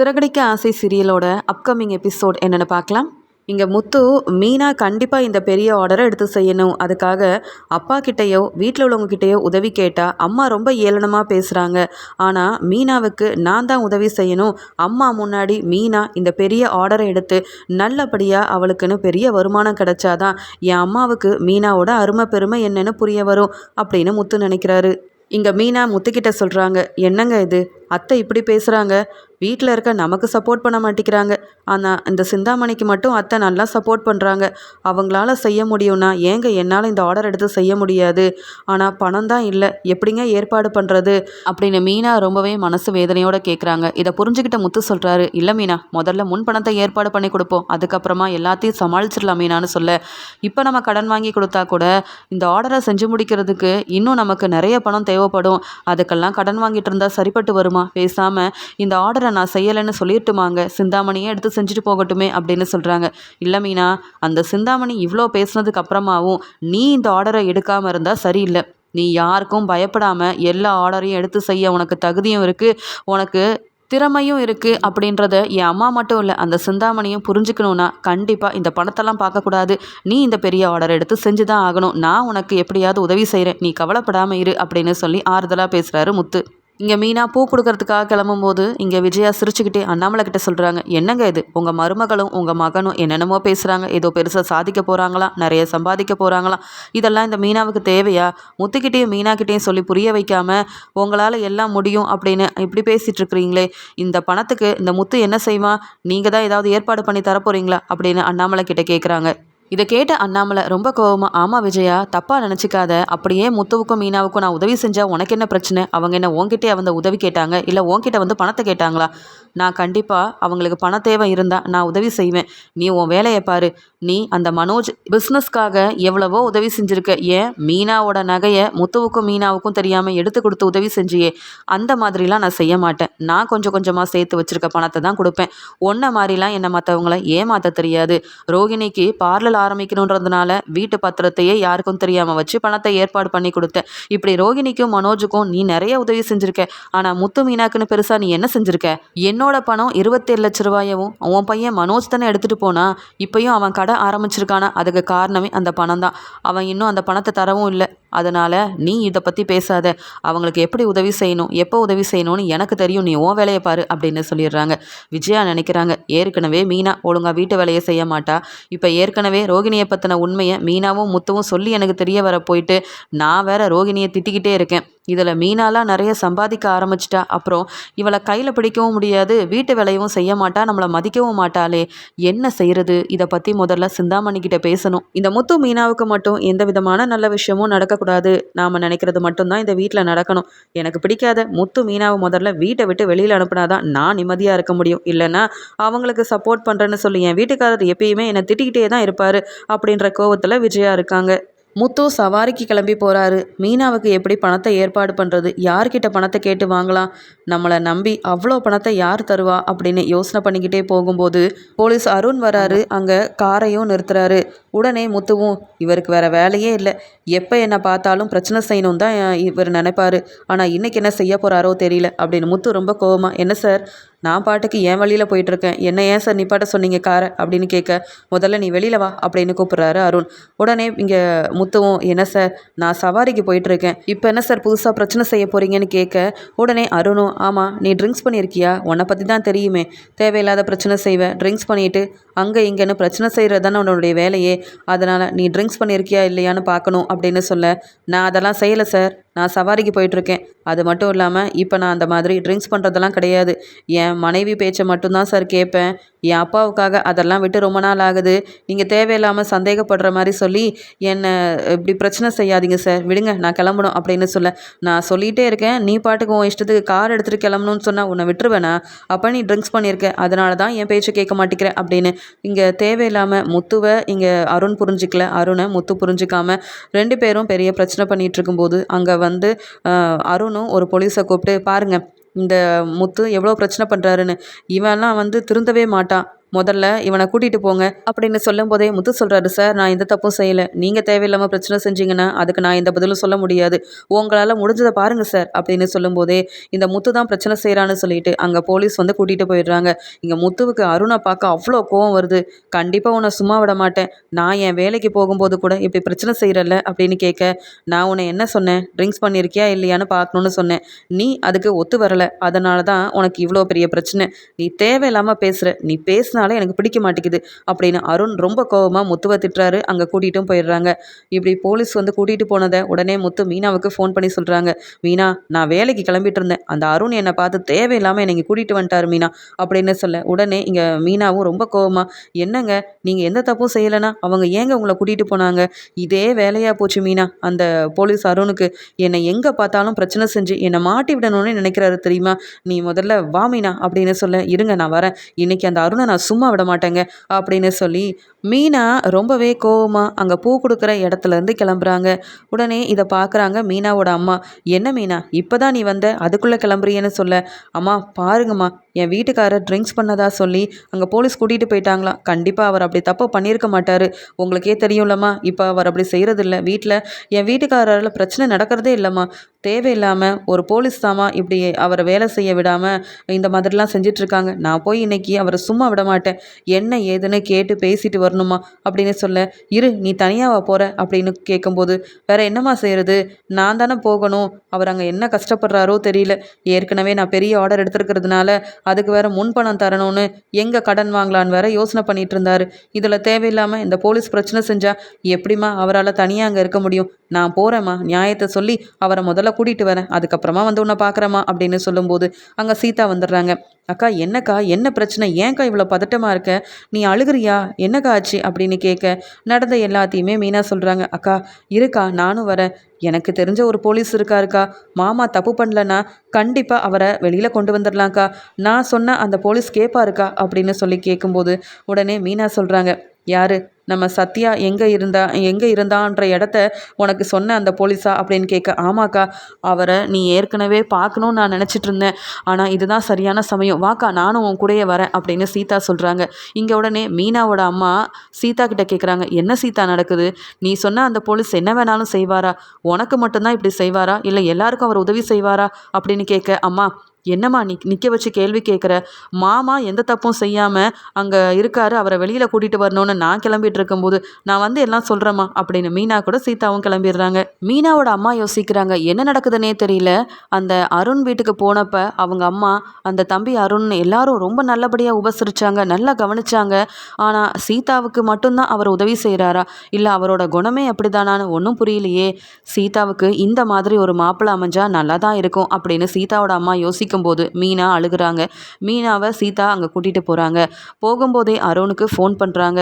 சிறகடிக்க ஆசை சீரியலோட upcoming episode என்னென்னு பார்க்கலாம். இங்கே முத்து மீனா கண்டிப்பாக இந்த பெரிய ஆர்டரை எடுத்து செய்யணும். அதுக்காக அப்பா கிட்டேயோ வீட்டில் உள்ளவங்கக்கிட்டேயோ உதவி கேட்டால் அம்மா ரொம்ப ஏளனமாக பேசுகிறாங்க ஆனால் மீனாவுக்கு நான் தான் உதவி செய்யணும். அம்மா முன்னாடி மீனா இந்த பெரிய ஆர்டரை எடுத்து நல்லபடியாக அவளுக்குன்னு பெரிய வருமானம் கிடைச்சாதான் என் அம்மாவுக்கு மீனாவோட அருமை பெருமை என்னென்னு புரிய வரும் அப்படின்னு முத்து நினைக்கிறாரு. இங்கே மீனா முத்துக்கிட்ட சொல்கிறாங்க என்னங்க இது? அத்தை இப்படி பேசுகிறாங்க வீட்டில் இருக்க நமக்கு சப்போர்ட் பண்ண மாட்டேங்கிறாங்க. ஆனால் இந்த சிந்தாமணிக்கு மட்டும் அத்தை நல்லா சப்போர்ட் பண்ணுறாங்க அவங்களால செய்ய முடியும்னா ஏங்க என்னால் இந்த ஆர்டர் எடுத்து செய்ய முடியாது? ஆனால் பணம் தான் இல்லை. எப்படிங்க ஏற்பாடு பண்ணுறது அப்படின்னு மீனா ரொம்பவே மனசு வேதனையோடு கேட்குறாங்க இதை புரிஞ்சுக்கிட்ட முத்து சொல்கிறாரு இல்லை மீனா முதல்ல முன் பணத்தை ஏற்பாடு பண்ணி கொடுப்போம். அதுக்கப்புறமா எல்லாத்தையும் சமாளிச்சிடலாம் மீனான்னு சொல்ல. இப்போ நம்ம கடன் வாங்கி கொடுத்தா கூட இந்த ஆர்டரை செஞ்சு முடிக்கிறதுக்கு இன்னும் நமக்கு நிறைய பணம் தேவைப்படும். அதுக்கெல்லாம் கடன் வாங்கிட்டு இருந்தால் சரிப்பட்டு வருமா? பேசாமல் இந்த ஆர்டரை நான் செய்யலைன்னு சொல்லிட்டுமாங்க. சிந்தாமணியே எடுத்து செஞ்சுட்டு போகட்டுமே அப்படின்னு சொல்கிறாங்க இல்லை மீனா அந்த சிந்தாமணி இவ்வளோ பேசுனதுக்கு அப்புறமாவும் நீ இந்த ஆர்டரை எடுக்காமல் இருந்தால் சரியில்லை. நீ யாருக்கும் பயப்படாமல் எல்லா ஆர்டரையும் எடுத்து செய்ய உனக்கு தகுதியும் இருக்குது உனக்கு திறமையும் இருக்குது அப்படின்றத என் அம்மா மட்டும் இல்லை அந்த சிந்தாமணியும் புரிஞ்சுக்கணுன்னா கண்டிப்பாக இந்த பணத்தெல்லாம் பார்க்கக்கூடாது. நீ இந்த பெரிய ஆர்டர் எடுத்து செஞ்சு தான் ஆகணும். நான் உனக்கு எப்படியாவது உதவி செய்கிறேன் நீ கவலைப்படாமல் இரு அப்படின்னு சொல்லி ஆறுதலாக பேசுகிறாரு முத்து. இங்கே மீனா பூ கொடுக்கறதுக்காக கிளம்பும்போது இங்கே விஜயா சிரிச்சுக்கிட்டே அண்ணாமலை கிட்ட சொல்கிறாங்க என்னங்க இது? உங்கள் மருமகளும் உங்கள் மகனும் என்னென்னமோ பேசுகிறாங்க ஏதோ பெருசாக சாதிக்க போகிறாங்களா நிறைய சம்பாதிக்க போகிறாங்களாம் இதெல்லாம் இந்த மீனாவுக்கு தேவையா? முத்துக்கிட்டேயும் மீனாக்கிட்டேயும் சொல்லி புரிய வைக்காமல் உங்களால் எல்லாம் முடியும் அப்படின்னு இப்படி பேசிகிட்டு இருக்கிறீங்களே. இந்த பணத்துக்கு இந்த முத்து என்ன செய்வான்? நீங்கள் தான் ஏதாவது ஏற்பாடு பண்ணி தரப்போகிறீங்களா அப்படின்னு அண்ணாமலை கிட்ட கேட்குறாங்க இதை கேட்ட அண்ணாமலை ரொம்ப கோவமாக ஆமாம் விஜயா தப்பாக நினச்சிக்காத. அப்படியே முத்துவுக்கும் மீனாவுக்கும் நான் உதவி செஞ்சால் உனக்கு என்ன பிரச்சனை? அவங்க என்ன உன்கிட்டே வந்து உதவி கேட்டாங்க? இல்லை உன்கிட்ட வந்து பணத்தை கேட்டாங்களா? நான் கண்டிப்பாக அவங்களுக்கு பண தேவை இருந்தால் நான் உதவி செய்வேன். நீ உன் வேலையை பாரு. நீ அந்த மனோஜ் பிஸ்னஸ்க்காக எவ்வளவோ உதவி செஞ்சுருக்க. ஏன்? மீனாவோட நகையை முத்துவுக்கும் மீனாவுக்கும் தெரியாமல் எடுத்து கொடுத்து உதவி செஞ்சியே. அந்த மாதிரிலாம் நான் செய்ய மாட்டேன். நான் கொஞ்சம் கொஞ்சமாக சேர்த்து வச்சுருக்க பணத்தை தான் கொடுப்பேன். ஒன்றை மாதிரிலாம் என்னை மற்றவங்கள ஏமாற்ற தெரியாது. ரோகிணிக்கு பார்லர் ஆரம்பிக்கணுன்றதுனால வீட்டு பத்திரத்தையே யாருக்கும் தெரியாமல் வச்சு பணத்தை ஏற்பாடு பண்ணி கொடுத்தேன். இப்படி ரோகிணிக்கும் மனோஜுக்கும் நீ நிறைய உதவி செஞ்சுருக்க. ஆனால் முத்து மீனாக்குன்னு பெருசாக நீ என்ன செஞ்சுருக்க? என்னோட பணம் இருபத்தேழு லட்ச ரூபாயவும் உன் பையன் மனோஜ் தானே எடுத்துகிட்டு போனா இப்போயும் அவன் கடை ஆரம்பிச்சிருக்கானா? அதுக்கு காரணமே அந்த பணம் தான் அவன் இன்னும் அந்த பணத்தை தரவும் இல்லை. அதனால் நீ இதை பற்றி பேசாத. அவங்களுக்கு எப்படி உதவி செய்யணும் எப்போ உதவி செய்யணும்னு எனக்கு தெரியும். நீ உன் வேலையை பாரு அப்படின்னு சொல்லிடுறாங்க. விஜயா நினைக்கிறாங்க ஏற்கனவே மீனா ஒழுங்காக வீட்டு வேலையை செய்ய மாட்டா. இப்போ ஏற்கனவே ரோகிணியை பற்றின உண்மையை மீனாவும் முத்துவும் சொல்லி எனக்கு தெரிய வர போயிட்டு நான் வேற ரோகிணியை திட்டிக்கிட்டே இருக்கேன். இதில் மீனாலாம் நிறைய சம்பாதிக்க ஆரம்பிச்சிட்டா. அப்புறம் இவளை கையில் பிடிக்கவும் முடியாது வீட்டு வேலையும் செய்ய மாட்டா நம்மளை மதிக்கவும் மாட்டாளே. என்ன செய்கிறது? இதை பற்றி முதல்ல சிந்தாமணி கிட்ட பேசணும். இந்த முத்து மீனாவுக்கு மட்டும் எந்த விதமான நல்ல விஷயமும் நடக்கக்கூடாது. நாம் நினைக்கிறது மட்டும்தான் இந்த வீட்டில் நடக்கணும். எனக்கு பிடிக்காத முத்து மீனாவை முதல்ல வீட்டை விட்டு வெளியில் அனுப்புனாதான் நான் நிம்மதியாக இருக்க முடியும். இல்லைன்னா அவங்களுக்கு சப்போர்ட் பண்ணுறேன்னு சொல்லி என் வீட்டுக்காரர் எப்பயுமே என்னை திட்டிக்கிட்டே தான் இருப்பார் அப்படின்ற கோவத்தில் விஜயா இருக்காங்க. முத்து சவாரிக்கு கிளம்பி போகிறாரு மீனாவுக்கு எப்படி பணத்தை ஏற்பாடு பண்ணுறது யார்கிட்ட பணத்தை கேட்டு வாங்கலாம்? நம்மளை நம்பி அவ்வளோ பணத்தை யார் தருவா? அப்படின்னு யோசனை பண்ணிக்கிட்டே போகும்போது போலீஸ் அருண் வராரு. அங்கே காரையும் நிறுத்துறாரு. உடனே முத்துவும் இவருக்கு வேற வேலையே இல்லை. எப்போ என்னை பார்த்தாலும் பிரச்சனை செய்யணும் தான் இவர் நினைப்பாரு. ஆனால் இன்னைக்கு என்ன செய்ய போகிறாரோ தெரியல. அப்படின்னு முத்து ரொம்ப கோவமா என்ன சார்? நான் பாட்டுக்கு என் வழியில் போயிட்டுருக்கேன். என்ன ஏன் சார் நிப்பாட்ட சொன்னீங்க காரை? அப்படின்னு கேட்க முதல்ல நீ வெளியில் வா அப்படின்னு கூப்பிட்றாரு அருண். உடனே இங்கே முத்துவும் என்ன சார்? நான் சவாரிக்கு போயிட்டுருக்கேன். இப்போ என்ன சார் புதுசாக பிரச்சனை செய்ய போகிறீங்கன்னு கேட்க உடனே அருணும் ஆமாம் நீ ட்ரிங்க்ஸ் பண்ணியிருக்கியா? உன்னை பற்றி தான் தெரியுமே. தேவையில்லாத பிரச்சனை செய்வேன் ட்ரிங்க்ஸ் பண்ணிவிட்டு அங்கே இங்கேன்னு பிரச்சனை செய்கிறது தானே உன்னுடைய வேலையே. அதனால் நீ ட்ரிங்க்ஸ் பண்ணியிருக்கியா இல்லையான்னு பார்க்கணும் அப்படின்னு சொல்ல நான் அதெல்லாம் செய்யலை சார். நான் சவாரிக்கு போயிட்டுருக்கேன். அது மட்டும் இல்லாமல் இப்போ நான் அந்த மாதிரி ட்ரிங்க்ஸ் பண்ணுறதெல்லாம் கிடையாது. என் மனைவி பேச்சை மட்டும்தான் சார் கேட்பேன் என் அப்பாவுக்காக அதெல்லாம் விட்டு ரொம்ப நாள் ஆகுது. நீங்கள் தேவையில்லாமல் சந்தேகப்படுற மாதிரி சொல்லி என்னை இப்படி பிரச்சனை செய்யாதீங்க சார் விடுங்க நான் கிளம்பணும் அப்படின்னு சொல்ல. நான் சொல்லிகிட்டே இருக்கேன். நீ பாட்டுக்கு உன் இஷ்டத்துக்கு கார் எடுத்துகிட்டு கிளம்பணும்னு சொன்னால் உன்னை விட்டுருவேனா? அப்போ நீ ட்ரிங்க்ஸ் பண்ணியிருக்க அதனால தான் என் பேச்சை கேட்க மாட்டேங்கிற அப்படின்னு. இங்கே தேவையில்லாமல் முத்துவை இங்கே அருண் புரிஞ்சிக்கல. அருணை முத்து புரிஞ்சிக்காமல் ரெண்டு பேரும் பெரிய பிரச்சனை பண்ணிகிட்டு இருக்கும்போது அங்கே வந்து அருணும் ஒரு போலீஸை கூப்பிட்டு பாருங்கள் இந்த முத்து எவ்வளோ பிரச்சனை பண்ணுறாருன்னு இவன்லாம் வந்து திருந்தவே மாட்டான். முதல்ல இவனை கூட்டிகிட்டு போங்க அப்படின்னு சொல்லும்போதே முத்து சொல்கிறாரு சார் நான் எந்த தப்பும் செய்யலை. நீங்கள் தேவையில்லாமல் பிரச்சனை செஞ்சீங்கன்னா அதுக்கு நான் எந்த பதிலும் சொல்ல முடியாது. உங்களால் முடிஞ்சதை பாருங்கள் சார் அப்படின்னு சொல்லும்போதே இந்த முத்து தான் பிரச்சனை செய்கிறான்னு சொல்லிட்டு அங்கே போலீஸ் வந்து கூட்டிகிட்டு போயிடுறாங்க. இங்கே முத்துவுக்கு அருணை பார்க்க அவ்வளோ கோவம் வருது. கண்டிப்பாக உன்னை சும்மா விட மாட்டேன். நான் என் வேலைக்கு போகும்போது கூட இப்படி பிரச்சனை செய்கிறல்ல அப்படின்னு கேட்க நான் உன்னை என்ன சொன்னேன்? ட்ரிங்க்ஸ் பண்ணியிருக்கியா இல்லையான்னு பார்க்கணுன்னு சொன்னேன். நீ அதுக்கு ஒத்து வரலை. அதனால தான் உனக்கு இவ்வளோ பெரிய பிரச்சனை. நீ தேவையில்லாமல் பேசுகிற நீ பேசினாலே எனக்கு பிடிக்க மாட்டேங்குது அப்படின்னு அருண் ரொம்ப கோவமாக முத்துவை திட்டுறாரு. அங்கே கூட்டிகிட்டும் போயிடுறாங்க. இப்படி போலீஸ் வந்து கூட்டிகிட்டு போனதை உடனே முத்து மீனாவுக்கு ஃபோன் பண்ணி சொல்கிறாங்க மீனா நான் வேலைக்கு கிளம்பிட்டு இருந்தேன் அந்த அருண் என்னை பார்த்து தேவையில்லாமல் என்னை கூட்டிகிட்டு வந்துட்டார் மீனா அப்படின்னு சொல்ல உடனே இங்கே மீனாவும் ரொம்ப கோவமாக என்னங்க நீங்கள் எந்த தப்பும் செய்யலைன்னா அவங்க ஏங்க உங்களை கூட்டிகிட்டு போனாங்க? இதே வேலையாக போச்சு மீனா அந்த போலீஸ் அருணுக்கு. என்னை எங்கே பார்த்தாலும் பிரச்சனை செஞ்சு என்னை மாட்டி விடணும்னு நினைக்கிறாரு தெரியுமா? நீ முதல்ல வா மீனா அப்படின்னு சொல்ல இருங்க நான் வரேன். இன்னைக்கு அந்த அருணை நான் சும்மா விட மாட்டேங்க அப்படின்னு சொல்லி மீனா ரொம்பவே கோவமாக அங்கே பூ கொடுக்குற இடத்துலேருந்து கிளம்புறாங்க. உடனே இதை பார்க்குறாங்க மீனாவோட அம்மா. என்ன மீனா இப்போ தான் நீ வந்த? அதுக்குள்ளே கிளம்புறியன்னு சொல்ல. அம்மா பாருங்கம்மா என் வீட்டுக்காரர் ட்ரிங்க்ஸ் பண்ணதா சொல்லி அங்கே போலீஸ் கூட்டிகிட்டு போயிட்டாங்களாம். கண்டிப்பாக அவர் அப்படி தப்பு பண்ணியிருக்க மாட்டார். உங்களுக்கே தெரியும்லம்மா இப்போ அவர் அப்படி செய்கிறதில்ல வீட்டில் என் வீட்டுக்காரரில் பிரச்சனை நடக்கிறதே இல்லைம்மா. தேவையில்லாமல் ஒரு போலீஸ் தாமா இப்படி அவரை வேலை செய்ய விடாமல் இந்த மாதிரிலாம் செஞ்சிட்ருக்காங்க. நான் போய் இன்னைக்கு அவரை சும்மா விட மாட்டேன். என்ன ஏதுன்னு கேட்டு பேசிட்டு வரணுமா? அப்படின்னு சொல்ல இரு நீ தனியாக போகிற அப்படின்னு கேட்கும்போது வேற என்னம்மா செய்கிறது நான் தானே போகணும். அவர் அங்கே என்ன கஷ்டப்படுறாரோ தெரியல. ஏற்கனவே நான் பெரிய ஆர்டர் எடுத்துருக்கிறதுனால அதுக்கு வேற முன்பணம் தரணும்னு எங்கே கடன் வாங்கலான்னு வேற யோசனை பண்ணிட்டு இருந்தாரு. இதில் தேவையில்லாமல் இந்த போலீஸ் பிரச்சனை செஞ்சால் எப்படிம்மா அவரால் தனியாக அங்கே இருக்க முடியும்? நான் போகிறேம்மா நியாயத்தை சொல்லி அவரை முதல்ல கூட்டிகிட்டு வரேன். அதுக்கப்புறமா வந்து உன்னை பார்க்குறேம்மா அப்படின்னு சொல்லும்போது அங்கே சீதா வந்துடுறாங்க. அக்கா என்னக்கா? என்ன பிரச்சனை? ஏன்க்கா இவ்வளோ பதட்டமாக இருக்க? நீ அழுகிறியா? என்னக்கா ஆச்சு? அப்படின்னு கேட்க நடந்த எல்லாத்தையுமே மீனா சொல்கிறாங்க அக்கா இருக்கா நானும் வரேன். எனக்கு தெரிஞ்ச ஒரு போலீஸ் இருக்காருக்கா. மாமா தப்பு பண்ணலன்னா கண்டிப்பாக அவரை வெளியில் கொண்டு வந்துடலாம்க்கா. நான் சொன்ன அந்த போலீஸ் கேட்பாருக்கா அப்படின்னு சொல்லி கேட்கும்போது உடனே மீனா சொல்கிறாங்க யார்? நம்ம சத்யா எங்கே இருந்தா எங்கே இருந்தான்ற இடத்த உனக்கு சொன்ன அந்த போலீஸா அப்படின்னு கேட்க ஆமாக்கா அவரை நீ ஏற்கனவே பார்க்கணும்னு நான் நினச்சிட்டு இருந்தேன். ஆனால் இதுதான் சரியான சமயம். வாக்கா நானும் உன் கூடயே வரேன் அப்படின்னு சீதா சொல்கிறாங்க இங்கே உடனே மீனாவோட அம்மா சீதா கிட்ட கேட்குறாங்க என்ன சீதா நடக்குது? நீ சொன்ன அந்த போலீஸ் என்ன வேணாலும் செய்வாரா? உனக்கு மட்டும்தான் இப்படி செய்வாரா? இல்லை எல்லாருக்கும் அவர் உதவி செய்வாரா? அப்படின்னு கேட்க அம்மா என்னம்மா நீ நிற்க வச்சு கேள்வி கேட்குற மாமா எந்த தப்பும் செய்யாமல் அங்கே இருக்காரு அவரை வெளியில் கூட்டிகிட்டு வரணும்னு நான் கிளம்பிட்டு இருக்கும்போது நான் வந்து எல்லாம் சொல்கிறேம்மா அப்படின்னு மீனா கூட சீதாவும் கிளம்பிடுறாங்க. மீனாவோட அம்மா யோசிக்கிறாங்க என்ன நடக்குதுன்னே தெரியல. அந்த அருண் வீட்டுக்கு போனப்ப அவங்க அம்மா அந்த தம்பி அருண் எல்லாரும் ரொம்ப நல்லபடியாக உபசரித்தாங்க நல்லா கவனிச்சாங்க. ஆனால் சீதாவுக்கு மட்டும்தான் அவர் உதவி செய்கிறாரா இல்லை அவரோட குணமே அப்படிதானான்னு ஒன்றும் புரியலையே. சீதாவுக்கு இந்த மாதிரி ஒரு மாப்பிள்ளை அமைஞ்சா நல்லா தான் இருக்கும் அப்படின்னு சீதாவோட அம்மா யோசிக்கும் போது மீனா அழுகுறாங்க. மீனாவை சீதா அங்கே கூட்டிகிட்டு போகிறாங்க போகும்போதே அருணுக்கு ஃபோன் பண்ணுறாங்க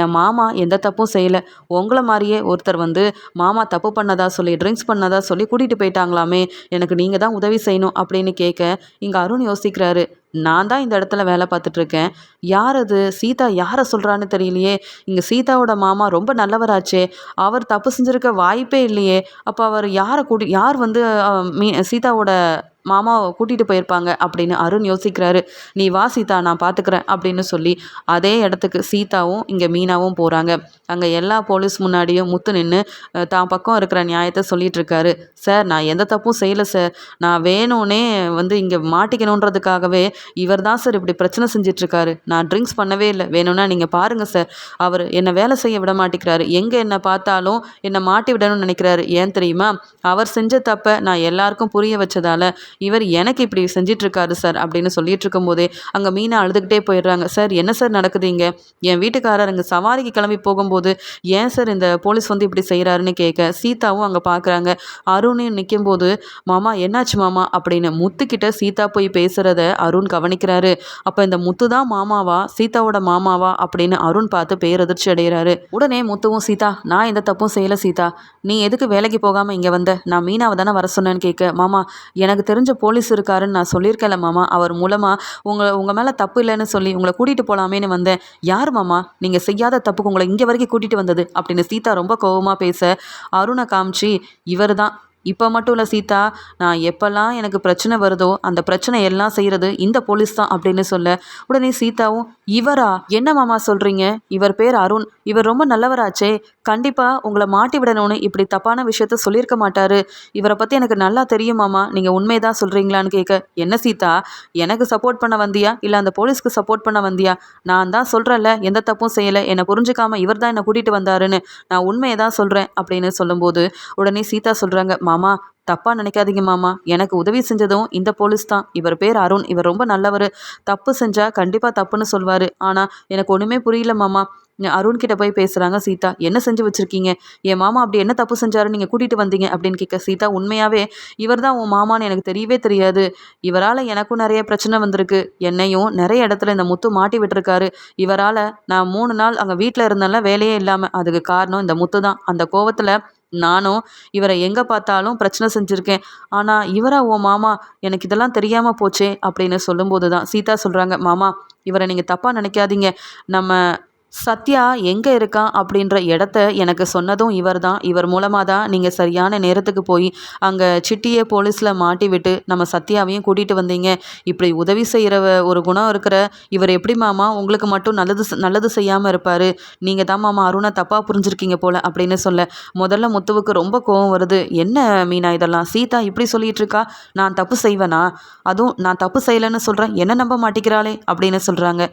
என் மாமா எந்த தப்பும் செய்யலை. உங்களை மாதிரியே ஒருத்தர் வந்து மாமா தப்பு பண்ணதா சொல்லி ட்ரிங்க்ஸ் பண்ணதா சொல்லி கூட்டிகிட்டு போயிட்டாங்களாமே. எனக்கு நீங்கள் தான் உதவி செய்யணும் அப்படின்னு கேட்க இங்கே அருண் யோசிக்கிறாரு. நான் தான் இந்த இடத்துல வேலை பார்த்துட்ருக்கேன் யார் அது? சீதா யாரை சொல்கிறான்னு தெரியலையே. இங்கே சீதாவோட மாமா ரொம்ப நல்லவராச்சே. அவர் தப்பு செஞ்சுருக்க வாய்ப்பே இல்லையே. அப்போ அவர் யாரை கூட்டி யார் வந்து மீ சீதாவோட மாமாவை கூட்டிகிட்டு போயிருப்பாங்க? அப்படின்னு அருண் யோசிக்கிறாரு. நீ வா சீதா நான் பார்த்துக்கிறேன் அப்படின்னு சொல்லி அதே இடத்துக்கு சீதாவும் இங்கே மீனாவும் போகிறாங்க அங்கே எல்லா போலீஸ் முன்னாடியும் முத்து நின்று தான் பக்கம் இருக்கிற நியாயத்தை சொல்லிட்டு இருக்காரு. சார் நான் எந்த தப்பும் செய்யலை சார். நான் வேணும்னே வந்து இங்கே மாட்டிக்கணுன்றதுக்காகவே இவர் தான் சார் இப்படி பிரச்சனை செஞ்சிட்ருக்காரு நான் ட்ரிங்க்ஸ் பண்ணவே இல்லை. வேணும்னா நீங்கள் பாருங்கள் சார். அவர் என்னை வேலை செய்ய விட மாட்டேங்கிறாரு. எங்கே என்னை பார்த்தாலும் என்னை மாட்டி விடணும்னு நினைக்கிறாரு. ஏன் தெரியுமா? அவர் செஞ்ச தப்பை நான் எல்லாருக்கும் புரிய வச்சதால் இவர் எனக்கு இப்படி செஞ்சிட்ருக்காரு சார் அப்படின்னு சொல்லிட்டு இருக்கும்போதே அங்கே மீனா அழுதுகிட்டே போயிடுறாங்க. சார் என்ன சார் நடக்குது இங்கே? என் வீட்டுக்காரர் அங்கே சவாரிக்கு கிளம்பி போகும்போது ஏன் சார் இந்த போலீஸ் வந்து இப்படி செய்கிறாருன்னு கேட்க சீதாவும் அங்கே பார்க்குறாங்க அருணையும் நிற்கும்போது மாமா என்னாச்சு மாமா? அப்படின்னு முத்துக்கிட்ட சீதா போய் பேசுகிறத அருண் கவனிக்கிறாரு. அப்போ இந்த முத்து தான் மாமாவா? சீதாவோட மாமாவா? அப்படின்னு அருண் பார்த்து பேரதிர்ச்சி அடைகிறாரு. உடனே முத்துவும் சீதா நான் எந்த தப்பும் செய்யலை சீதா. நீ எதுக்கு வேலைக்கு போகாமல் இங்கே வந்த? நான் மீனாவை தானே வர சொன்னேன்னு கேட்க மாமா எனக்கு தெரிஞ்ச போலீஸ் இருக்காருன்னு நான் சொல்லியிருக்கேன்ல மாமா. அவர் மூலமாக உங்களை உங்கள் மேலே தப்பு இல்லைன்னு சொல்லி உங்களை கூட்டிகிட்டு போகலாமேன்னு வந்தேன். யார் மாமா? நீங்கள் செய்யாத தப்புக்கு உங்களை இங்கே வரைக்கும் கூட்டிகிட்டு வந்தது அப்படின்னு சீதா ரொம்ப கோபமாக பேச அருணை காமிச்சு இவர் தான் இப்போ மட்டும் இல்லை சீதா நான் எப்போல்லாம் எனக்கு பிரச்சனை வருதோ அந்த பிரச்சனை எல்லாம் செய்கிறது இந்த போலீஸ் தான் அப்படின்னு சொல்ல உடனே சீதாவும் இவரா? என்ன மாமா சொல்கிறீங்க இவர் பேர் அருண். இவர் ரொம்ப நல்லவராச்சே. கண்டிப்பாக உங்களை மாட்டி விடணும்னு இப்படி தப்பான விஷயத்த சொல்லியிருக்க மாட்டார். இவரை பற்றி எனக்கு நல்லா தெரியும் மாமா. நீங்கள் உண்மை தான் சொல்கிறீங்களான்னு கேட்க என்ன சீதா? எனக்கு சப்போர்ட் பண்ண வந்தியா? இல்லை அந்த போலீஸ்க்கு சப்போர்ட் பண்ண வந்தியா? நான் தான் சொல்கிறேன்ல எந்த தப்பும் செய்யலை. என்னை புரிஞ்சுக்காமல் இவர் தான் என்னை கூட்டிகிட்டு வந்தாருன்னு நான் உண்மையை தான் சொல்கிறேன் அப்படின்னு சொல்லும்போது உடனே சீதா சொல்கிறாங்க மாமா தப்பாக நினைக்காதீங்க மாமா. எனக்கு உதவி செஞ்சதும் இந்த போலீஸ் தான். இவர் பேர் அருண். இவர் ரொம்ப நல்லவர். தப்பு செஞ்சால் கண்டிப்பாக தப்புன்னு சொல்வார். ஆனால் எனக்கு ஒன்றுமே புரியல மாமா. அருண் கிட்ட போய் பேசுகிறாங்க சீதா. என்ன செஞ்சு வச்சுருக்கீங்க? என் மாமா அப்படி என்ன தப்பு செஞ்சாரு? நீங்கள் கூட்டிகிட்டு வந்தீங்க. அப்படின்னு கேட்க சீதா உண்மையாகவே இவர் தான் உன் மாமான்னு எனக்கு தெரியவே தெரியாது. இவரால் எனக்கும் நிறைய பிரச்சனை வந்திருக்கு. என்னையும் நிறைய இடத்துல இந்த முத்து மாட்டி விட்டுருக்காரு. இவரால் நான் மூணு நாள் அங்கே வீட்டில் இருந்தெல்லாம் வேலையே இல்லாமல் அதுக்கு காரணம் இந்த முத்து தான் அந்த கோவத்தில் நானும் இவரை எங்கே பார்த்தாலும் பிரச்சனை செஞ்சுருக்கேன். ஆனால் இவரா ஓ மாமா எனக்கு இதெல்லாம் தெரியாமல் போச்சே அப்படின்னு சொல்லும்போது தான் சீதா சொல்கிறாங்க மாமா இவரை நீங்கள் தப்பாக நினைக்காதீங்க. நம்ம சத்யா எங்கே இருக்கா அப்படின்ற இடத்த எனக்கு சொன்னதும் இவர் தான் இவர் மூலமாக தான் நீங்கள் சரியான நேரத்துக்கு போய் அங்கே சிட்டியை போலீஸில் மாட்டி விட்டு நம்ம சத்யாவையும் கூட்டிகிட்டு வந்தீங்க. இப்படி உதவி செய்கிற ஒரு குணம் இருக்கிற இவர் எப்படி மாமா? உங்களுக்கு மட்டும் நல்லது நல்லது செய்யாமல் இருப்பார். நீங்கள் தான் மாமா அருணை தப்பாக புரிஞ்சிருக்கீங்க போல் அப்படின்னு சொல்ல முதல்ல முத்துவுக்கு ரொம்ப கோவம் வருது. என்ன மீனா இதெல்லாம்? சீதா இப்படி சொல்லிகிட்டு இருக்கா? நான் தப்பு செய்வேனா? அதுவும் நான் தப்பு செய்யலைன்னு சொல்கிறேன் என்ன நம்ப மாட்டேங்கிறாளே அப்படின்னு சொல்கிறாங்க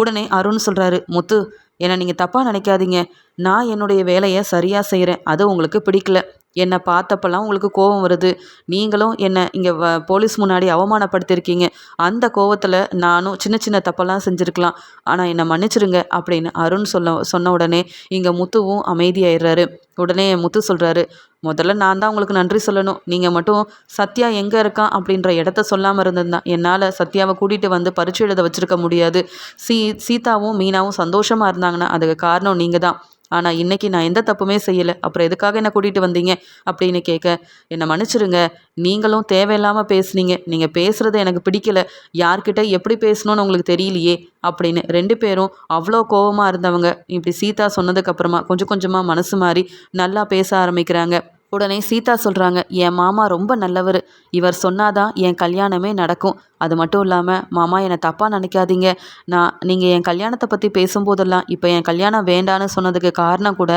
உடனே அருண் சொல்கிறாரு முத்து என்னை நீங்கள் தப்பாக நினைக்காதீங்க. நான் என்னுடைய வேலையை சரியாக செய்கிறேன் அது உங்களுக்கு பிடிக்கல. என்னை பார்த்தப்பெல்லாம் உங்களுக்கு கோபம் வருது. நீங்களும் என்னை இங்கே வ போலீஸ் முன்னாடி அவமானப்படுத்தியிருக்கீங்க அந்த கோவத்தில் நானும் சின்ன சின்ன தப்பெல்லாம் செஞ்சுருக்கலாம். ஆனால் என்னை மன்னிச்சிருங்க அப்படின்னு அருண் சொல்ல சொன்ன உடனே இங்கே முத்துவும் அமைதியாயிடுறாரு. உடனே முத்து சொல்கிறாரு முதல்ல நான் தான் உங்களுக்கு நன்றி சொல்லணும். நீங்கள் மட்டும் சத்யா எங்கே இருக்கான்? அப்படின்ற இடத்த சொல்லாமல் இருந்திருந்தான் என்னால் சத்யாவை கூட்டிகிட்டு வந்து பரிச்சு எழுத வச்சுருக்க முடியாது. சீ சீதாவும் மீனாவும் சந்தோஷமாக இருந்தாங்கன்னா அதுக்கு காரணம் நீங்கள் தான் ஆனால் இன்றைக்கி நான் எந்த தப்புமே செய்யலை. அப்புறம் எதுக்காக என்னை கூட்டிகிட்டு வந்தீங்க? அப்படின்னு கேட்க என்னை மன்னிச்சிருங்க. நீங்களும் தேவையில்லாமல் பேசுனீங்க. நீங்கள் பேசுகிறது எனக்கு பிடிக்கல. யார்கிட்ட எப்படி பேசணும்னு உங்களுக்கு தெரியலையே? அப்படின்னு ரெண்டு பேரும் அவ்வளோ கோபமாக இருந்தவங்க. இப்படி சீதா சொன்னதுக்கப்புறமா கொஞ்சம் கொஞ்சமாக மனசு மாறி நல்லா பேச ஆரம்பிக்கிறாங்க. உடனே சீதா சொல்கிறாங்க என் மாமா ரொம்ப நல்லவர். இவர் சொன்னாதான் என் கல்யாணமே நடக்கும். அது மட்டும் இல்லாமல் மாமா என்னை தப்பாக நினைக்காதீங்க. நான் நீங்கள் என் கல்யாணத்தை பற்றி பேசும்போதெல்லாம் இப்போ என் கல்யாணம் வேண்டான்னு சொன்னதுக்கு காரணம் கூட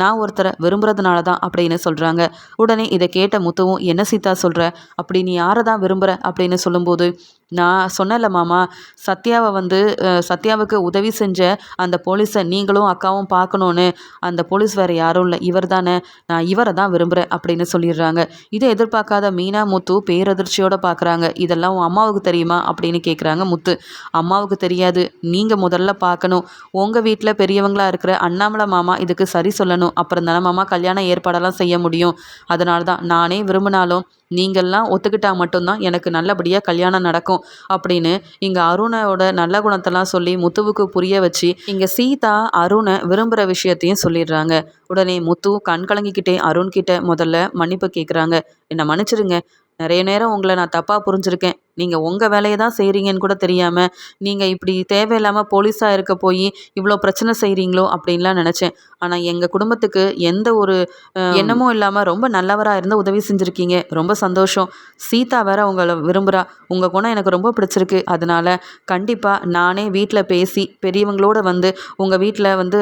நான் ஒருத்தரை விரும்புறதுனால தான் அப்படின்னு சொல்கிறாங்க உடனே இதை கேட்ட முத்துவும் என்ன சீதா சொல்கிற அப்படி நீ யாரை தான் விரும்புகிற அப்படின்னு சொல்லும்போது நான் சொன்னல மாமா சத்யாவை வந்து சத்யாவுக்கு உதவி செஞ்ச அந்த போலீஸை நீங்களும் அக்காவும் பார்க்கணுன்னு அந்த போலீஸ் வேறு யாரும் இல்லை. இவர் தானே. நான் இவரை தான் விரும்புகிறேன் அப்படின்னு சொல்லிடுறாங்க. இதை எதிர்பார்க்காத மீனா முத்து பேரதிர்ச்சியோடு பார்க்குறாங்க இதெல்லாம் உன் அம்மாவுக்கு தெரியுமா அப்படின்னு கேட்குறாங்க முத்து. அம்மாவுக்கு தெரியாது. நீங்கள் முதல்ல பார்க்கணும் உங்கள் வீட்டில் பெரியவங்களாக இருக்கிற அண்ணாமலை மாமா இதுக்கு சரி சொல்லணும். அப்புறம் தானே மாமா கல்யாண ஏற்பாடெல்லாம் செய்ய முடியும். அதனால தான் நானே விரும்பினாலும் நீங்கள்லாம் ஒத்துக்கிட்டால் மட்டும்தான் எனக்கு நல்லபடியாக கல்யாணம் நடக்கும் அப்படின்னு இங்கே அருணோட நல்ல குணத்தெல்லாம் சொல்லி முத்துவுக்கு புரிய வச்சு இங்கே சீதா அருணை விரும்புகிற விஷயத்தையும் சொல்லிடுறாங்க. உடனே முத்து கண் கலங்கிக்கிட்டே அருண்கிட்ட முதல்ல மன்னிப்பு கேட்குறாங்க என்னை மன்னிச்சிருங்க நிறைய நேரம் உங்களை நான் தப்பாக புரிஞ்சுருக்கேன். நீங்கள் உங்கள் வேலையை தான் செய்கிறீங்கன்னு கூட தெரியாமல் நீங்கள் இப்படி தேவையில்லாமல் போலீஸாக இருக்க போய் இவ்வளோ பிரச்சனை செய்கிறீங்களோ அப்படின்லாம் நினச்சேன். ஆனால் எங்கள் குடும்பத்துக்கு எந்த ஒரு எண்ணமும் இல்லாமல் ரொம்ப நல்லவராக இருந்து உதவி செஞ்சுருக்கீங்க. ரொம்ப சந்தோஷம். சீதா வேற உங்களை விரும்புகிறா உங்கள் குணம் எனக்கு ரொம்ப பிடிச்சிருக்கு. அதனால் கண்டிப்பாக நானே வீட்டில் பேசி பெரியவங்களோட வந்து உங்கள் வீட்டில் வந்து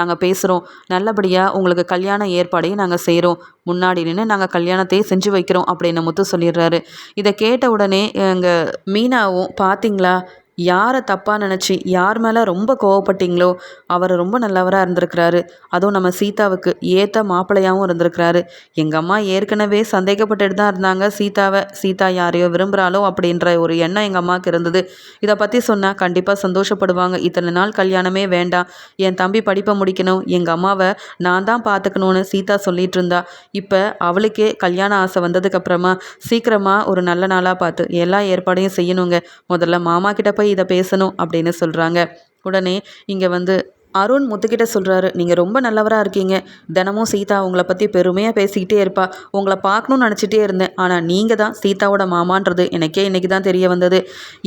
நாங்கள் பேசுகிறோம் நல்லபடியாக உங்களுக்கு கல்யாண ஏற்பாடையும் நாங்கள் செய்கிறோம் முன்னாடி நின்று நாங்கள் கல்யாணத்தையே செஞ்சு வைக்கிறோம் அப்படின்னு முத்து சொல்லிடுறாரு. இதை கேட்ட உடனே எங்கள் மீனாவும் பார்த்தீங்களா யாரை தப்பாக நினச்சி யார் மேலே ரொம்ப கோவப்பட்டீங்களோ அவர் ரொம்ப நல்லவராக இருந்திருக்கிறாரு. அதுவும் நம்ம சீதாவுக்கு ஏற்ற மாப்பிள்ளையாகவும் இருந்திருக்கிறாரு. எங்கள் அம்மா ஏற்கனவே சந்தேகப்பட்டுட்டு தான் இருந்தாங்க. சீதாவை சீதா யாரையோ விரும்புகிறாளோ அப்படின்ற ஒரு எண்ணம் எங்கள் அம்மாவுக்கு இருந்தது. இதை பற்றி சொன்னால் கண்டிப்பாக சந்தோஷப்படுவாங்க. இத்தனை நாள் கல்யாணமே வேண்டாம். என் தம்பி படிப்பை முடிக்கணும். எங்கள் அம்மாவை நான் தான் பார்த்துக்கணுன்னு சீதா சொல்லிட்டு இருந்தா. இப்போ அவளுக்கே கல்யாண ஆசை வந்ததுக்கப்புறமா சீக்கிரமாக ஒரு நல்ல நாளாக பார்த்து எல்லா ஏற்பாடையும் செய்யணுங்க. முதல்ல மாமா கிட்ட போய் இதை பேசணும் அப்படின்னு சொல்கிறாங்க உடனே இங்கே வந்து அருண் முத்துக்கிட்ட சொல்கிறாரு நீங்கள் ரொம்ப நல்லவராக இருக்கீங்க. தினமும் சீதா உங்களை பற்றி பெருமையாக பேசிக்கிட்டே இருப்பா. உங்களை பார்க்கணுன்னு நினச்சிட்டே இருந்தேன். ஆனால் நீங்கள் தான் சீதாவோட மாமான்றது. எனக்கே இன்றைக்கி தான் தெரிய வந்தது.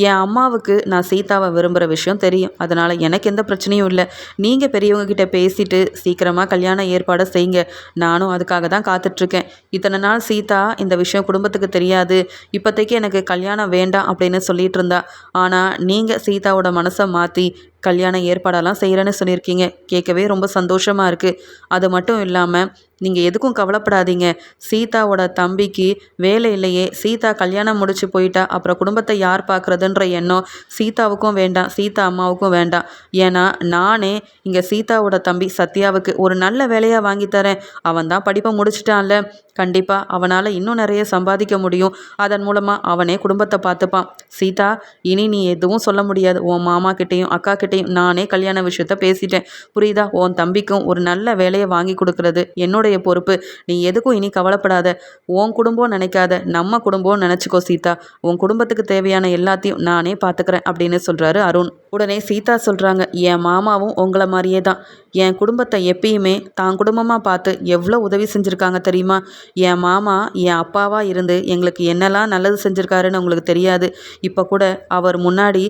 என் அம்மாவுக்கு நான் சீதாவை விரும்புகிற விஷயம் தெரியும். அதனால் எனக்கு எந்த பிரச்சனையும் இல்லை. நீங்கள் பெரியவங்க கிட்ட பேசிட்டு சீக்கிரமாக கல்யாண ஏற்பாடை செய்யுங்க நானும் அதுக்காக தான் காத்துட்ருக்கேன். இத்தனை நாள் சீதா இந்த விஷயம் குடும்பத்துக்கு தெரியாது. இப்போதைக்கு எனக்கு கல்யாணம் வேண்டாம் அப்படின்னு சொல்லிட்டு இருந்தா. ஆனால் நீங்கள் சீதாவோட மனசை மாற்றி கல்யாண ஏற்பாடெல்லாம் செய்கிறேன்னு சொல்லியிருக்கீங்க. கேட்கவே ரொம்ப சந்தோஷமாக இருக்குது அது மட்டும் இல்லாமல் நீங்கள் எதுக்கும் கவலைப்படாதீங்க. சீதாவோட தம்பிக்கு வேலை இல்லையே. சீதா கல்யாணம் முடிச்சு போயிட்டா அப்புறம் குடும்பத்தை யார் பார்க்குறதுன்ற எண்ணம் சீதாவுக்கும் வேண்டாம் சீதா அம்மாவுக்கும் வேண்டாம். ஏன்னா நானே இங்கே சீதாவோட தம்பி சத்யாவுக்கு ஒரு நல்ல வேலையாக வாங்கித்தரேன் அவன் தான் படிப்பை முடிச்சிட்டான்ல. கண்டிப்பாக அவனால் இன்னும் நிறைய சம்பாதிக்க முடியும். அதன் மூலமாக அவனே குடும்பத்தை பார்த்துப்பான். சீதா இனி நீ எதுவும் சொல்ல முடியாது. உன் மாமா கிட்டேயும் அக்கா கிட்டேயும் நானே கல்யாண விஷயத்த பேசிட்டேன். புரியுதா? உன் தம்பிக்கும் ஒரு நல்ல வேலையை வாங்கி கொடுக்கறது உன்னுடைய பொறுப்பு. நீ எதுக்கும் இனி கவலைப்படாத. உன் குடும்பம் நினைக்காத. நம்ம குடும்பம் நினச்சிக்கோ சீதா. உன் குடும்பத்துக்கு தேவையான எல்லாத்தையும் நானே பார்த்துக்கிறேன் அப்படின்னு சொல்கிறாரு அருண். உடனே சீதா சொல்கிறாங்க என் மாமாவும் உங்களை மாதிரியே தான். என் குடும்பத்தை எப்பயுமே தான் குடும்பமாக பார்த்து எவ்வளோ உதவி செஞ்சுருக்காங்க தெரியுமா? என் மாமா என் அப்பாவாக இருந்து எங்களுக்கு என்னெல்லாம் நல்லது செஞ்சுருக்காருன்னு உங்களுக்கு தெரியாது. இப்போ கூட அவர் முன்னாடி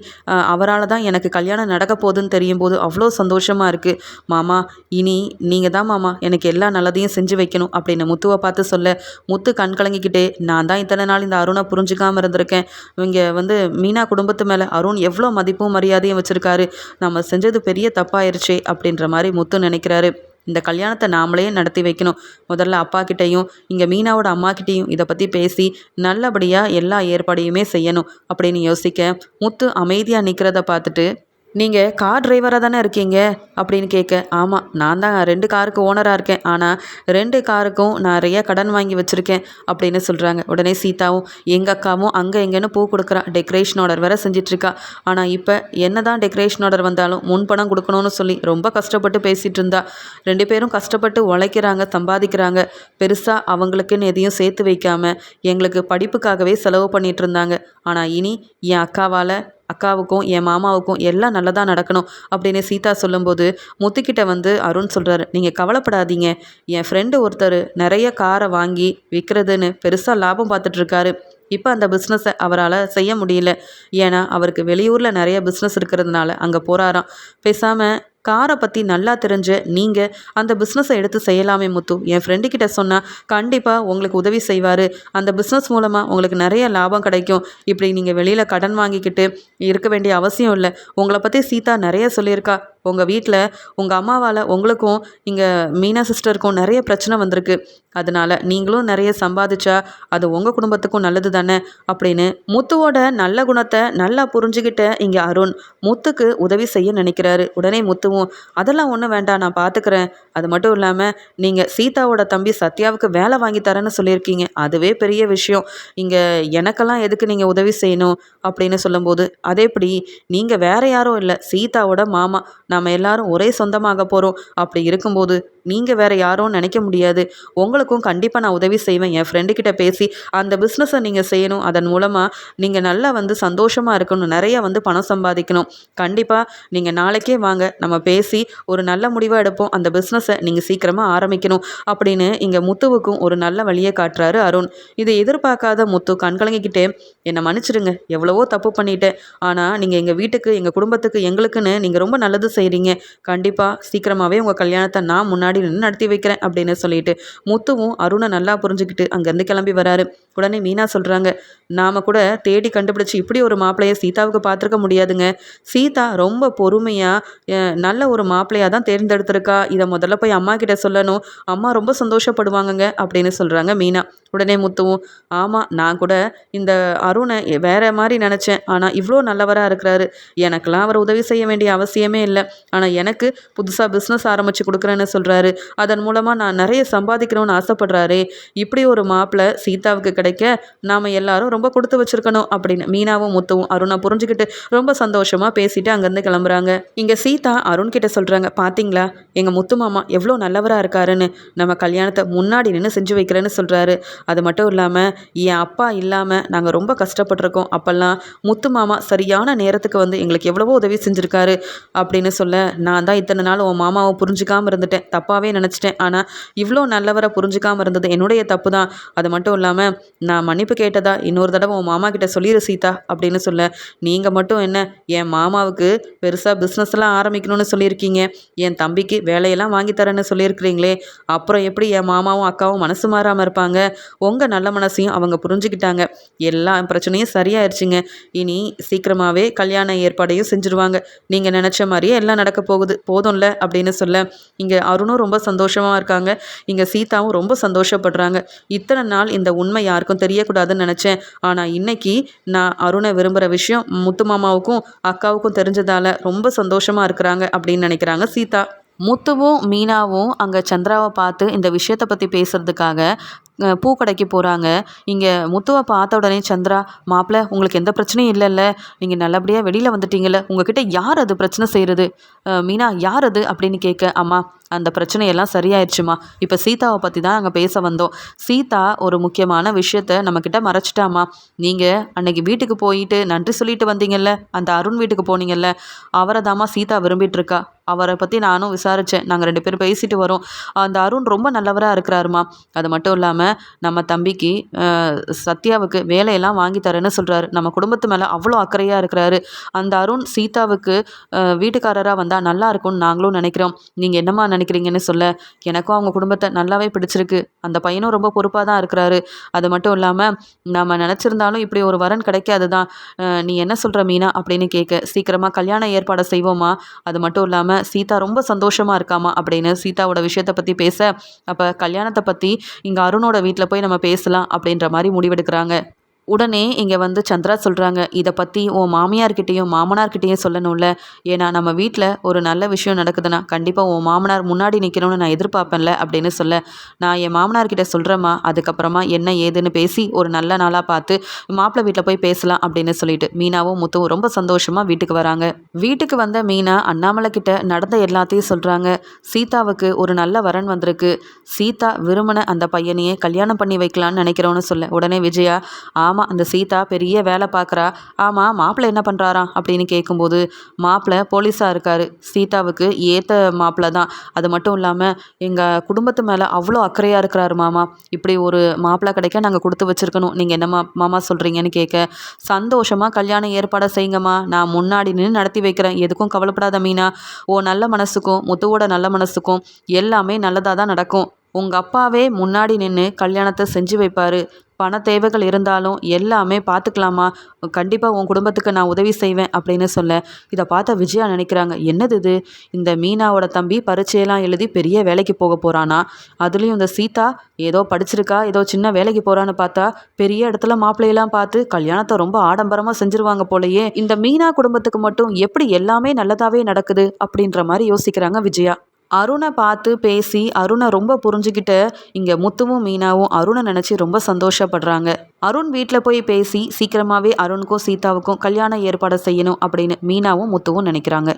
அவரால் தான் எனக்கு கல்யாணம் நடக்க போகுதுன்னு தெரியும் போது அவ்வளோ சந்தோஷமாக இருக்குது மாமா இனி நீங்கள் தான் மாமா எனக்கு எல்லா நல்லதையும் செஞ்சு வைக்கணும் அப்படின்னு முத்துவை பார்த்து சொல்ல முத்து கண் கலங்கிக்கிட்டே நான் தான் இத்தனை நாள் இந்த அருணை புரிஞ்சுக்காமல் இருந்திருக்கேன். இங்கே வந்து மீனா குடும்பத்து மேலே அருண் எவ்வளோ மதிப்பும் மரியாதையும் வச்சுருக்காரு. நம்ம செஞ்சது பெரிய தப்பாயிருச்சே அப்படின்ற மாதிரி முத்து நினைக்கிறாரு. இந்த கல்யாணத்தை நாமளே நடத்தி வைக்கணும். முதல்ல அப்பா கிட்டேயும் இங்கே மீனாவோட அம்மா கிட்டேயும் இதை பற்றி பேசி நல்லபடியாக எல்லா ஏற்பாடையுமே செய்யணும் அப்படின்னு யோசிக்க முத்து அமைதியாக நிற்கிறத பார்த்துட்டு நீங்கள் கார் டிரைவராக தானே இருக்கீங்க? அப்படின்னு கேட்க ஆமாம் நான் தான் ரெண்டு காருக்கு ஓனராக இருக்கேன். ஆனால் ரெண்டு காருக்கும் நிறைய கடன் வாங்கி வச்சுருக்கேன் அப்படின்னு சொல்கிறாங்க உடனே சீதாவும் எங்கள் அக்காவும் அங்கே எங்கேன்னு பூ கொடுக்குறா. டெக்கரேஷன் ஆர்டர் வேறு செஞ்சிட்ருக்கா ஆனால் இப்போ என்ன தான் டெக்கரேஷன் ஆர்டர் வந்தாலும் முன்பணம் கொடுக்கணும்னு சொல்லி ரொம்ப கஷ்டப்பட்டு பேசிகிட்டு இருந்தா. ரெண்டு பேரும் கஷ்டப்பட்டு உழைக்கிறாங்க சம்பாதிக்கிறாங்க. பெருசாக அவங்களுக்குன்னு எதையும் சேர்த்து வைக்காமல் எங்களுக்கு படிப்புக்காகவே செலவு பண்ணிகிட்டு இருந்தாங்க. ஆனால் இனி என் அக்காவால் அக்காவுக்கும் என் மாமாவுக்கும் எல்லாம் நல்லதாக நடக்கணும் அப்படின்னு சீதா சொல்லும்போது முத்துக்கிட்ட வந்து அருண் சொல்கிறாரு நீங்கள் கவலைப்படாதீங்க. என் ஃப்ரெண்டு ஒருத்தர் நிறைய காரை வாங்கி விற்கிறதுன்னு பெருசாக லாபம் பார்த்துட்ருக்காரு. இப்போ அந்த பிஸ்னஸை அவரால் செய்ய முடியல. ஏன்னா அவருக்கு வெளியூரில் நிறைய பிஸ்னஸ் இருக்கிறதுனால அங்கே போகிறாராம் பேசாமல் காரை பற்றி நல்லா தெரிஞ்ச நீங்கள் அந்த பிஸ்னஸை எடுத்து செய்யலாமே முத்து. என் ஃப்ரெண்டுக்கிட்ட சொன்னால் கண்டிப்பாக உங்களுக்கு உதவி செய்வார். அந்த பிஸ்னஸ் மூலமாக உங்களுக்கு நிறைய லாபம் கிடைக்கும். இப்படி நீங்கள் வெளியில் கடன் வாங்கிக்கிட்டு இருக்க வேண்டிய அவசியம் இல்லை. உங்களை பற்றி சீதா நிறைய சொல்லியிருக்கா. உங்கள் வீட்டில் உங்கள் அம்மாவால் உங்களுக்கும் இங்கே மீனா சிஸ்டருக்கும் நிறைய பிரச்சனை வந்திருக்கு. அதனால் நீங்களும் நிறைய சம்பாதிச்சா அது உங்கள் குடும்பத்துக்கும் நல்லது தானே? அப்படின்னு முத்துவோட நல்ல குணத்தை நல்லா புரிஞ்சுக்கிட்ட இங்கே அருண் முத்துக்கு உதவி செய்ய நினைக்கிறாரு. உடனே முத்து பேசுவோம். அதெல்லாம் ஒன்றும் வேண்டாம் நான் பார்த்துக்கிறேன் அது மட்டும் இல்லாமல் நீங்கள் சீதாவோட தம்பி சத்யாவுக்கு வேலை வாங்கி தரேன்னு சொல்லியிருக்கீங்க. அதுவே பெரிய விஷயம். இங்கே எனக்கெல்லாம் எதுக்கு நீங்கள் உதவி செய்யணும் அப்படின்னு சொல்லும்போது அதே எப்படி நீங்கள் வேற யாரும் இல்லை சீதாவோட மாமா. நாம் எல்லாரும் ஒரே சொந்தமாக போகிறோம் அப்படி இருக்கும்போது நீங்கள் வேறு யாரும் நினைக்க முடியாது. உங்களுக்கும் கண்டிப்பாக நான் உதவி செய்வேன். என் ஃப்ரெண்டுக்கிட்ட பேசி அந்த பிஸ்னஸை நீங்கள் செய்யணும். அதன் மூலமாக நீங்கள் நல்லா வந்து சந்தோஷமாக இருக்கணும். நிறைய வந்து பணம் சம்பாதிக்கணும். கண்டிப்பாக நீங்கள் நாளைக்கே வாங்க. நம்ம பேசி ஒரு நல்ல முடிவாக எடுப்போம். அந்த பிஸ்னஸை நீங்கள் சீக்கிரமாக ஆரம்பிக்கணும் அப்படின்னு இங்கே முத்துவுக்கும் ஒரு நல்ல வழியை காட்டுறாரு அருண். இதை எதிர்பார்க்காத முத்து கண்கலங்கிக்கிட்டே என்னை மன்னிச்சிடுங்க. எவ்வளவோ தப்பு பண்ணிட்டேன். ஆனால் நீங்கள் எங்கள் வீட்டுக்கு எங்கள் குடும்பத்துக்கு எங்களுக்குன்னு நீங்கள் ரொம்ப நல்லது செய்கிறீங்க கண்டிப்பாக சீக்கிரமாகவே உங்கள் கல்யாணத்தை நான் முன்னாடி நின்று நடத்தி வைக்கிறேன் அப்படின்னு சொல்லிட்டு முத்துவும் அருணை நல்லா புரிஞ்சுக்கிட்டு அங்கேருந்து கிளம்பி வராரு. உடனே மீனா சொல்கிறாங்க நாம் கூட தேடி கண்டுபிடிச்சி இப்படி ஒரு மாப்பிள்ளையை சீதாவுக்கு பார்த்துருக்க முடியாதுங்க. சீதா ரொம்ப பொறுமையாக நல்ல ஒரு மாப்பிள்ளையாக தான் தேர்ந்தெடுத்திருக்கா. இதை முதல்ல போய் அம்மா கிட்ட சொல்லணும். அம்மா ரொம்ப சந்தோஷப்படுவாங்கங்க அப்படின்னு சொல்கிறாங்க மீனா. உடனே முத்துவும் ஆமாம் நான் கூட இந்த அருணை வேற மாதிரி நினச்சேன். ஆனால் இவ்வளோ நல்லவராக இருக்கிறாரு. எனக்கெல்லாம் அவர் உதவி செய்ய வேண்டிய அவசியமே இல்லை. ஆனால் எனக்கு புதுசாக பிஸ்னஸ் ஆரம்பித்து கொடுக்குறேன்னு சொல்கிறாரு அதன் மூலமாக நான் நிறைய சம்பாதிக்கணும்னு ஆசைப்படுறாரு. இப்படி ஒரு மாப்பிள்ளை சீதாவுக்கு கிடைக்க நாம் எல்லாரும் ரொம்ப கொடுத்து வச்சுருக்கணும். அப்படின்னு மீனாவும் முத்துவும் அருணை புரிஞ்சுக்கிட்டு ரொம்ப சந்தோஷமாக பேசிட்டு அங்கேருந்து கிளம்புறாங்க. இங்கே சீதா அருண் கிட்ட சொல்கிறாங்க பார்த்தீங்களா எங்கள் முத்து மாமா எவ்வளோ நல்லவராக இருக்காருன்னு நம்ம கல்யாணத்தை முன்னாடி நின்று செஞ்சு வைக்கிறேன்னு சொல்கிறாரு அது மட்டும் இல்லாமல் என் அப்பா இல்லாமல் நாங்கள் ரொம்ப கஷ்டப்பட்டிருக்கோம். அப்போல்லாம் முத்து மாமா சரியான நேரத்துக்கு வந்து எங்களுக்கு எவ்வளவோ உதவி செஞ்சுருக்காரு அப்படின்னு சொல்ல நான் தான் இத்தனை நாள் உன் மாமாவை புரிஞ்சுக்காமல் இருந்துட்டேன். தப்பாகவே நினச்சிட்டேன். ஆனால் இவ்வளோ நல்லவரை புரிஞ்சுக்காமல் இருந்தது என்னுடைய தப்பு தான். அது மட்டும் இல்லாமல் நான் மன்னிப்பு கேட்டதா இன்னொரு தடவை உன் மாமா கிட்ட சொல்லிடு சீதா அப்படின்னு சொல்ல நீங்கள் மட்டும் என்ன என் மாமாவுக்கு பெருசாக பிஸ்னஸ்லாம் ஆரம்பிக்கணும்னு சொல்லியிருக்கீங்க. என் தம்பிக்கு வேலையெல்லாம் வாங்கி தரேன்னு சொல்லியிருக்கிறீங்களே. அப்புறம் எப்படி என் மாமாவும் அக்காவும் மனசு மாறாமல் இருப்பாங்க? உங்கள் நல்ல மனசையும் அவங்க புரிஞ்சுக்கிட்டாங்க. எல்லா பிரச்சனையும் சரியாயிருச்சுங்க. இனி சீக்கிரமாகவே கல்யாண ஏற்பாடையும் செஞ்சுருவாங்க. நீங்கள் நினச்ச மாதிரியே எல்லாம் நடக்க போகுது. போதும்ல அப்படின்னு சொல்ல. இங்கே அருணும் ரொம்ப சந்தோஷமாக இருக்காங்க. இங்கே சீதாவும் ரொம்ப சந்தோஷப்படுறாங்க. இத்தனை நாள் இந்த உண்மை யாருக்கும் தெரியக்கூடாதுன்னு நினச்சேன். ஆனால் இன்னைக்கு நான் அருணை விரும்புகிற விஷயம் முத்து மாமாவுக்கும் அக்காவுக்கும் தெரிஞ்சதால் ரொம்ப சந்தோஷமாக இருக்கிறாங்க. அப்படின்னு நினைக்கிறாங்க. சீதா முத்துவும் மீனாவும் அங்கே சந்திராவை பார்த்து இந்த விஷயத்தை பற்றி பேசுகிறதுக்காக பூக்கடைக்கு போகிறாங்க இங்கே முத்துவை பார்த்த உடனே சந்திரா மாப்பிள்ள உங்களுக்கு எந்த பிரச்சனையும் இல்லைல்ல. நீங்கள் நல்லபடியாக வெளியில் வந்துட்டீங்கல்ல. உங்ககிட்ட யார் அது பிரச்சனை செய்கிறது மீனா யார் அது? அப்படின்னு கேட்க அம்மா அந்த பிரச்சனையெல்லாம் சரியாயிடுச்சுமா இப்போ சீதாவை பற்றி தான் நாங்கள் பேச வந்தோம். சீதா ஒரு முக்கியமான விஷயத்த நம்மக்கிட்ட மறைச்சிட்டாமா நீங்கள் அன்னைக்கு வீட்டுக்கு போயிட்டு நன்றி சொல்லிட்டு வந்தீங்கல்ல? அந்த அருண் வீட்டுக்கு போனீங்கல்ல? அவரை தாம்மா சீதா விரும்பிட்டு இருக்கா அவரை பற்றி நானும் விசாரித்தேன் நாங்கள் ரெண்டு பேரும் பேசிட்டு வரோம். அந்த அருண் ரொம்ப நல்லவராக இருக்கிறாருமா. அது மட்டும் இல்லாமல் நம்ம தம்பிக்கு சத்யாவுக்கு வேலையெல்லாம் வாங்கி தரேன்னு சொல்கிறாரு நம்ம குடும்பத்து மேலே அவ்வளோ அக்கறையாக இருக்கிறாரு. அந்த அருண் சீதாவுக்கு வீட்டுக்காரராக வந்தால் நல்லா இருக்கும்னு நாங்களும் நினைக்கிறோம். நீங்கள் என்னம்மா நினைக்கிறீங்கன்னு சொல்ல எனக்கும் அவங்க குடும்பத்தை நல்லாவே பிடிச்சிருக்கு. அந்த பையனும் ரொம்ப பொறுப்பாக தான் இருக்கிறாரு. அது மட்டும் இல்லாமல் நம்ம நினச்சிருந்தாலும் இப்படி ஒரு வரன் கிடைக்காது தான் நீ என்ன சொல்கிற மீனா? அப்படின்னு கேட்க சீக்கிரமாக கல்யாண ஏற்பாடை செய்வோமா அது மட்டும் இல்லாமல் சீதா ரொம்ப சந்தோஷமாக இருக்காமா? அப்படின்னு சீதாவோட விஷயத்தை பற்றி பேச அப்போ கல்யாணத்தை பற்றி இங்கே அருணோட வீட்டில் போய் நம்ம பேசலாம் அப்படின்ற மாதிரி முடிவெடுக்கிறாங்க. உடனே இங்கே வந்து சந்திரா சொல்கிறாங்க இதை பற்றி உன் மாமியார்கிட்டேயும் மாமனார்கிட்டேயும் சொல்லணும்ல. ஏன்னா நம்ம வீட்டில் ஒரு நல்ல விஷயம் நடக்குதுன்னா கண்டிப்பாக உன் மாமனார் முன்னாடி நிற்கணும்னு நான் எதிர்பார்ப்பேன்ல அப்படின்னு சொல்ல. நான் என் மாமனார்கிட்ட சொல்கிறேம்மா அதுக்கப்புறமா என்ன ஏதுன்னு பேசி ஒரு நல்ல நாளாக பார்த்து மாப்பிள்ளை வீட்டில் போய் பேசலாம் அப்படின்னு சொல்லிட்டு மீனாவும் முத்துவும் ரொம்ப சந்தோஷமாக வீட்டுக்கு வராங்க. வீட்டுக்கு வந்த மீனா அண்ணாமலை கிட்ட நடந்த எல்லாத்தையும் சொல்கிறாங்க சீதாவுக்கு ஒரு நல்ல வரன் வந்திருக்கு. சீதா விரும்பின அந்த பையனையே கல்யாணம் பண்ணி வைக்கலான்னு நினைக்கிறோன்னு சொல்ல. உடனே விஜயா ஆமாம் ஆமாம் அந்த சீதா பெரிய வேலை பார்க்குறா. ஆமாம் மாப்பிள்ளை என்ன பண்ணுறாராம் அப்படின்னு கேட்கும்போது மாப்பிள்ளை போலீஸாக இருக்கார். சீதாவுக்கு ஏற்ற மாப்பிள்ளை தான். அது மட்டும் இல்லாமல் எங்கள் குடும்பத்து மேலே அவ்வளோ அக்கறையாக இருக்கிறாரு மாமா. இப்படி ஒரு மாப்பிள்ளை கிடைக்க நாங்கள் கொடுத்து வச்சுருக்கணும். நீங்கள் என்னம்மா மாமா சொல்கிறீங்கன்னு கேட்க சந்தோஷமாக கல்யாணம் ஏற்பாடை செய்யுங்கம்மா. நான் முன்னாடி நின்று நடத்தி வைக்கிறேன். எதுக்கும் கவலைப்படாத மீனா. ஓ நல்ல மனசுக்கும் முத்துவோட நல்ல மனசுக்கும் எல்லாமே நல்லதாக தான் நடக்கும். உங்கள் அப்பாவே முன்னாடி நின்று கல்யாணத்தை செஞ்சு வைப்பார். பண தேவைகள் இருந்தாலும் எல்லாமே பார்த்துக்கலாமா? கண்டிப்பாக உன் குடும்பத்துக்கு நான் உதவி செய்வேன் அப்படின்னு சொல்ல. இதை பார்த்த விஜயா நினைக்கிறாங்க என்னது இது? இந்த மீனாவோட தம்பி பரீட்சையெல்லாம் எழுதி பெரிய வேலைக்கு போக போகிறானா அதுலேயும் இந்த சீதா ஏதோ படிச்சிருக்கா? ஏதோ சின்ன வேலைக்கு போகிறான்னு பார்த்தா பெரிய இடத்துல மாப்பிள்ளையெல்லாம் பார்த்து கல்யாணத்தை ரொம்ப ஆடம்பரமாக செஞ்சுருவாங்க போலயே. இந்த மீனா குடும்பத்துக்கு மட்டும் எப்படி எல்லாமே நல்லதாகவே நடக்குது? அப்படின்ற மாதிரி யோசிக்கிறாங்க விஜயா. அருணை பார்த்து பேசி அருணை ரொம்ப புரிஞ்சுக்கிட்டு இங்கே முத்துவும் மீனாவும் அருணை நினச்சி ரொம்ப சந்தோஷப்படுறாங்க. அருண் வீட்டில் போய் பேசி சீக்கிரமாகவே அருணுக்கும் சீதாவுக்கும் கல்யாண ஏற்பாடு செய்யணும் அப்படின்னு மீனாவும் முத்துவும் நினைக்கிறாங்க.